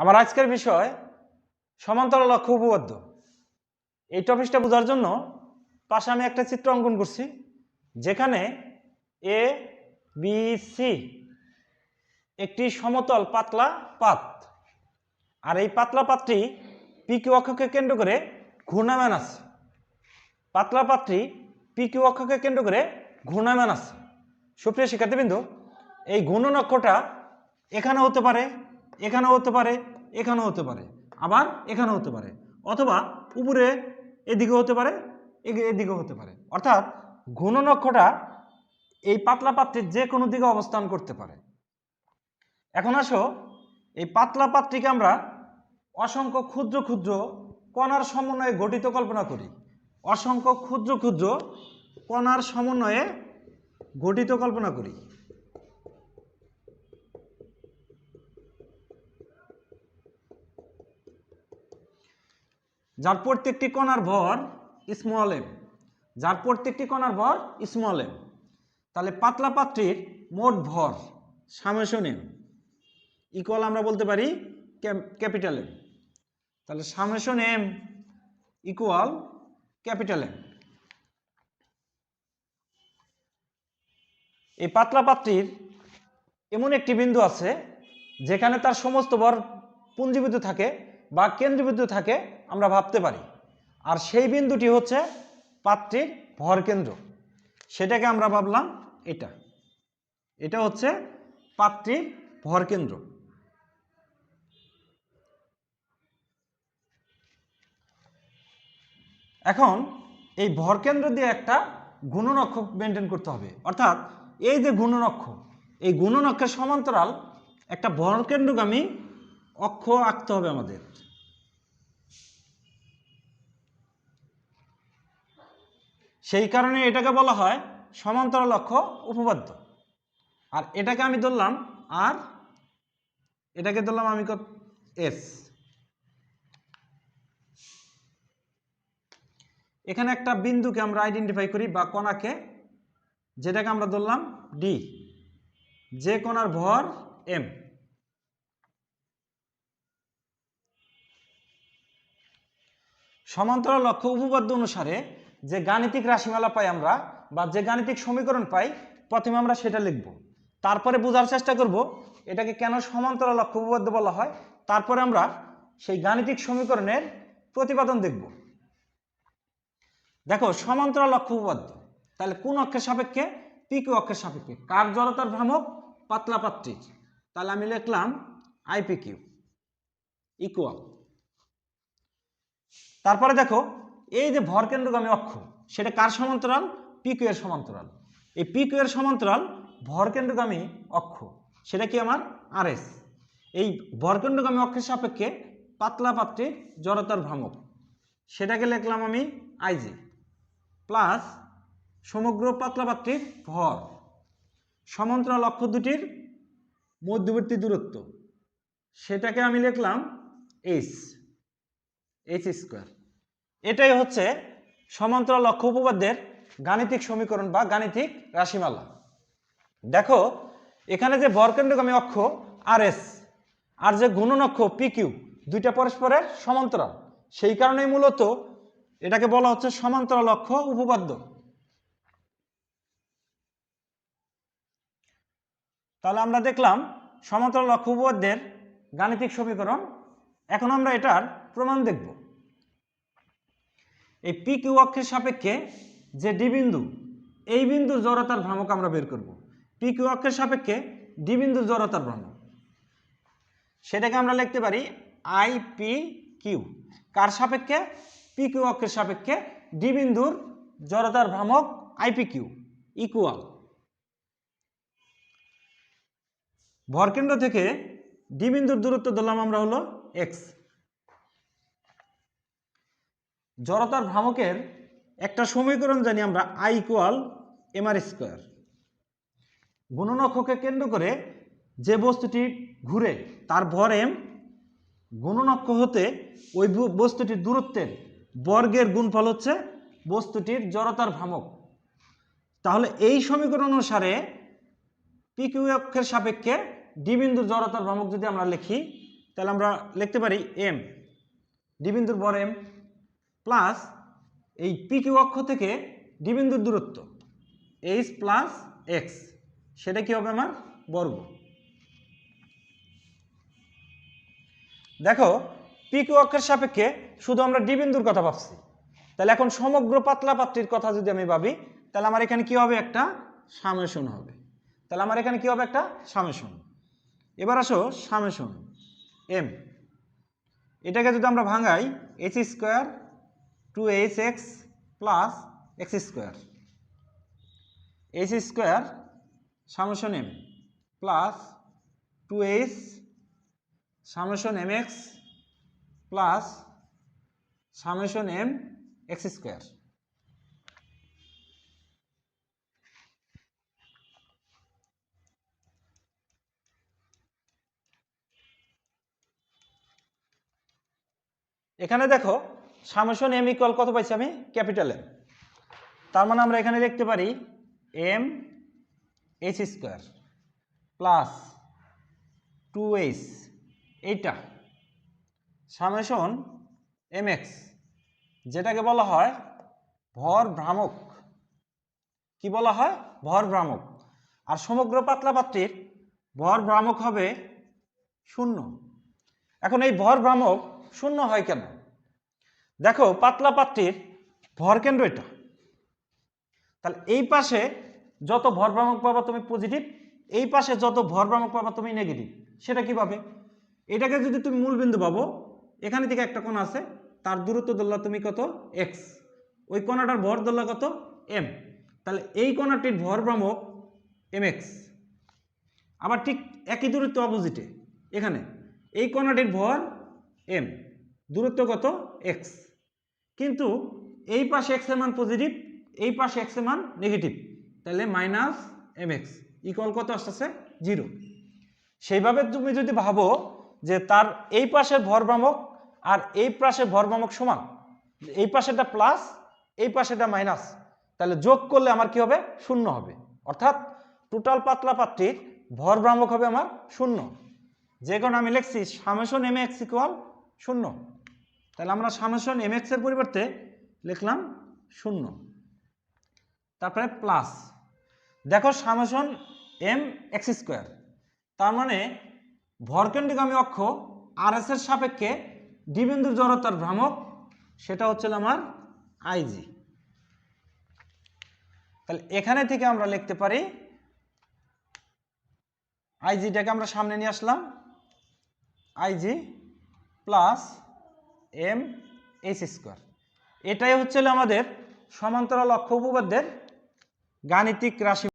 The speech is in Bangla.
আমার আজকের বিষয় সমান্তরাল লক্ষ্য উপপাদ্য। এই টপিকটা বোঝার জন্য পাশে আমি একটা চিত্র অঙ্কন করছি, যেখানে এ বি সি একটি সমতল পাতলা পাত। আর এই পাতলা পাতটি পিকিউ অক্ষকে কেন্দ্র করে ঘূর্ণায়মান আছে। পাতলা পাতটি পিকিউ অক্ষকে কেন্দ্র করে ঘূর্ণায়মান আছে। সুপ্রিয় শিক্ষার্থীবৃন্দ, এই ঘূর্ণন অক্ষটা এখানে হতে পারে এখানেও হতে পারে, এখানেও হতে পারে, আবার এখানেও হতে পারে, অথবা উপরে এদিকেও হতে পারে, এ- এদিকেও হতে পারে। অর্থাৎ ঘূর্ণন অক্ষটা এই পাতলা পাত্রের যে কোনো দিকে অবস্থান করতে পারে। এখন আসো, এই পাতলা পাত্রটিকে আমরা অসংখ্য ক্ষুদ্র ক্ষুদ্র কণার সমন্বয়ে গঠিত কল্পনা করি। অসংখ্য ক্ষুদ্র ক্ষুদ্র কণার সমন্বয়ে গঠিত কল্পনা করি। যার প্রত্যেকটি কণার ভর স্মল এম যার প্রত্যেকটি কণার ভর স্মল এম তাহলে পাতলা পাত্রীর মোট ভর সামেশন এম ইকুয়াল আমরা বলতে পারি ক্যাপিটাল এম তাহলে summation M equal capital M এই পাতলা পাত্রীর এমন একটি বিন্দু আছে, যেখানে তার সমস্ত ভর পুঞ্জীবিত থাকে বা কেন্দ্রবিন্দু থাকে, আমরা ভাবতে পারি। আর সেই বিন্দুটি হচ্ছে পাত্রীর ভর কেন্দ্র। সেটাকে আমরা ভাবলাম এটা। এটা হচ্ছে পাত্রীর ভর কেন্দ্র। এখন এই ভরকেন্দ্র দিয়ে একটা গুণনক্ষ মেনটেন করতে হবে। অর্থাৎ এই যে গুণনক্ষ, এই গুণনক্ষের সমান্তরাল একটা ভরকেন্দ্রগামী অক্ষ আঁকতে হবে আমাদের। সেই কারণে এটাকে বলা হয় সমান্তরাল অক্ষ উপপাদ্য। আর এটাকে আমি ধরলাম আর, এটাকে ধরলাম আমি এস। এখানে একটা বিন্দুকে আমরা আইডেন্টিফাই করি বা কণাকে, যেটাকে আমরা ধরলাম ডি। যে কণার ভর এম। সমান্তরাল লক্ষ্য উপপাদ্য অনুসারে যে গাণিতিক রাশিমালা পাই আমরা বা যে গাণিতিক সমীকরণ পাই, প্রথমে আমরা সেটা লিখব। তারপরে বোঝার চেষ্টা করব এটাকে কেন সমান্তরাল লক্ষ্য উপপাদ্য বলা হয়। তারপরে আমরা সেই গাণিতিক সমীকরণের প্রতিপাদন দেখব। দেখো, সমান্তরাল লক্ষ্য উপপাদ্য, তাহলে কোন অক্ষের সাপেক্ষে? পিকিউ অক্ষের সাপেক্ষে। কার জড়তার ভ্রামক? পাতলা পাত্রীর। তাহলে আমি লিখলাম আইপিকিউ ইকুয়াল তারপরে দেখো, এই যে ভরকেন্দ্রগামী অক্ষ, সেটা কার সমান্তরাল? পিকিউ এর সমান্তরাল। এই পিকিউ এর সমান্তরাল ভরকেন্দ্রগামী অক্ষ, সেটা কি আমার? আরএস এই ভরকেন্দ্রগামী অক্ষের সাপেক্ষে পাতলা পাত্রীর জড়তার ভ্রামক সেটাকে লিখলাম আমি আইজি প্লাস সমগ্র পাতলা পাত্রীর ভর, সমান্তরাল অক্ষ দুটির মধ্যবর্তী দূরত্ব, সেটাকে আমি লিখলাম এইচ এইচ স্কোয়ার এটাই হচ্ছে সমান্তরাল অক্ষ উপপাদ্যের গাণিতিক সমীকরণ বা গাণিতিক রাশিমালা। দেখো, এখানে যে বরকেন্দ্রগামী অক্ষ আর এস আর যে গুণন অক্ষ পি কিউ দুইটা পরস্পরের সমান্তরাল। সেই কারণেই মূলত এটাকে বলা হচ্ছে সমান্তরাল অক্ষ উপপাদ্য। তাহলে আমরা দেখলাম সমান্তরাল অক্ষ উপপাদ্যের গাণিতিক সমীকরণ। এখন আমরা এটার প্রমাণ দেখব। এই পি কিউ অক্ষের সাপেক্ষে যে ডি বিন্দু, এই বিন্দুর জড়তার ভ্রামক আমরা বের করব। পি কিউ অক্ষের সাপেক্ষে ডি বিন্দুর জড়তার ভ্রামক। সেটাকে আমরা লিখতে পারি আই পি কিউ কার সাপেক্ষে? পি কিউ অক্ষের সাপেক্ষে ডি বিন্দুর জড়তার ভ্রামক আইপি কিউ ইকুয়াল ভরকেন্দ্র থেকে ডি বিন্দুর দূরত্ব ধরলাম আমরা হলো এক্স জড়তার ভ্রামকের একটা সমীকরণ জানি আমরা I equal M R square গুণনক্ষকে কেন্দ্র করে যে বস্তুটি ঘুরে, তার ভর এম গুণনক্ষ হতে ওই বস্তুটির দূরত্বের বর্গের গুণফল হচ্ছে বস্তুটির জড়তার ভ্রামক। তাহলে এই সমীকরণ অনুসারে পি কিউ অক্ষের সাপেক্ষে ডি বিন্দুর জড়তার ভ্রামক যদি আমরা লিখি, তাহলে আমরা লিখতে পারি এম ডি বিন্দুর বর এম প্লাস এই পি কিউ অক্ষ থেকে ডি বিন্দুর দূরত্ব এইচ প্লাস এক্স সেটা কি হবে আমার? বর্গ। দেখো পি কিউ অক্ষের সাপেক্ষে শুধু আমরা ডি বিন্দুর কথা ভাবছি। তাহলে এখন সমগ্র পাতলা পাত্রির কথা যদি আমি ভাবি, তাহলে আমার এখানে কি হবে একটা সামেশন হবে। তাহলে আমার এখানে কি হবে একটা সামেশন। এবার আসো সামেশন এম এটাকে যদি আমরা ভাঙাই H square two H X plus X square H square summation M plus two H summation M X plus summation M X square এখানে দেখো সামেশন এম ইকুয়াল কত পাইছি আমি? ক্যাপিটাল এম তার মানে আমরা এখানে লিখতে পারি M H square plus two H এইটা সামেশন এম এক্স যেটাকে বলা হয় ভর ভ্রামক। কি বলা হয়? ভর ভ্রামক। আর সমগ্র পাতলা পাত্রির ভর ভ্রামক হবে শূন্য। এখন এই ভর ভ্রামক শূন্য হয় কেন? দেখো, পাতলা পাত্রির ভর কেন্দ্র এটা। তাহলে এই পাশে যত ভর ভ্রামক পাবা তুমি পজিটিভ এই পাশে যত ভর ভ্রামক পাবা তুমি নেগেটিভ সেটা কীভাবে এটাকে যদি তুমি মূল বিন্দু পাবো, এখানে থেকে একটা কোণ আছে, তার দূরত্ব ধরলা তুমি কত? এক্স ওই কোণাটার ভর ধরলা কত? এম তাহলে এই কোণাটির ভর ভ্রামক এম এক্স আবার ঠিক একই দূরত্ব অপোজিটে এখানে। এই কোণাটির ভর এম দূরত্ব কত? এক্স কিন্তু এই পাশে এক্সের মান পজিটিভ এই পাশে এক্সের মান নেগেটিভ তাহলে মাইনাস এম এক্স ইকুয়াল কত আসতেছে? জিরো সেইভাবে তুমি যদি ভাবো যে তার এই পাশের ভর ভ্রামক আর এই পাশের ভর ভ্রামক সমান, এই পাশেটা প্লাস এই পাশেটা মাইনাস তাহলে যোগ করলে আমার কি হবে? শূন্য হবে। অর্থাৎ টোটাল পাতলা পাত্রির ভর ভ্রামক হবে আমার শূন্য। যে কারণে আমি লিখছি সামেশন এম এক্স ইকুয়াল শূন্য। তাহলে আমরা সামেশন এম এর পরিবর্তে লিখলাম শূন্য। তারপরে প্লাস দেখো সামেশন এম এক্স স্কোয়ার তার মানে ভরকেন্দ্রিগামী অক্ষ আর এর সাপেক্ষে ডি বিন্দুর জড়তার ভ্রামক, সেটা হচ্ছে আমার আইজি তাহলে এখানে থেকে আমরা লিখতে পারি আইজিটাকে আমরা সামনে নিয়ে আসলাম I G plus M H square. এটাই হচ্ছে আমাদের সমান্তরাল অক্ষ উপপাদ্যের গাণিতিক রাশি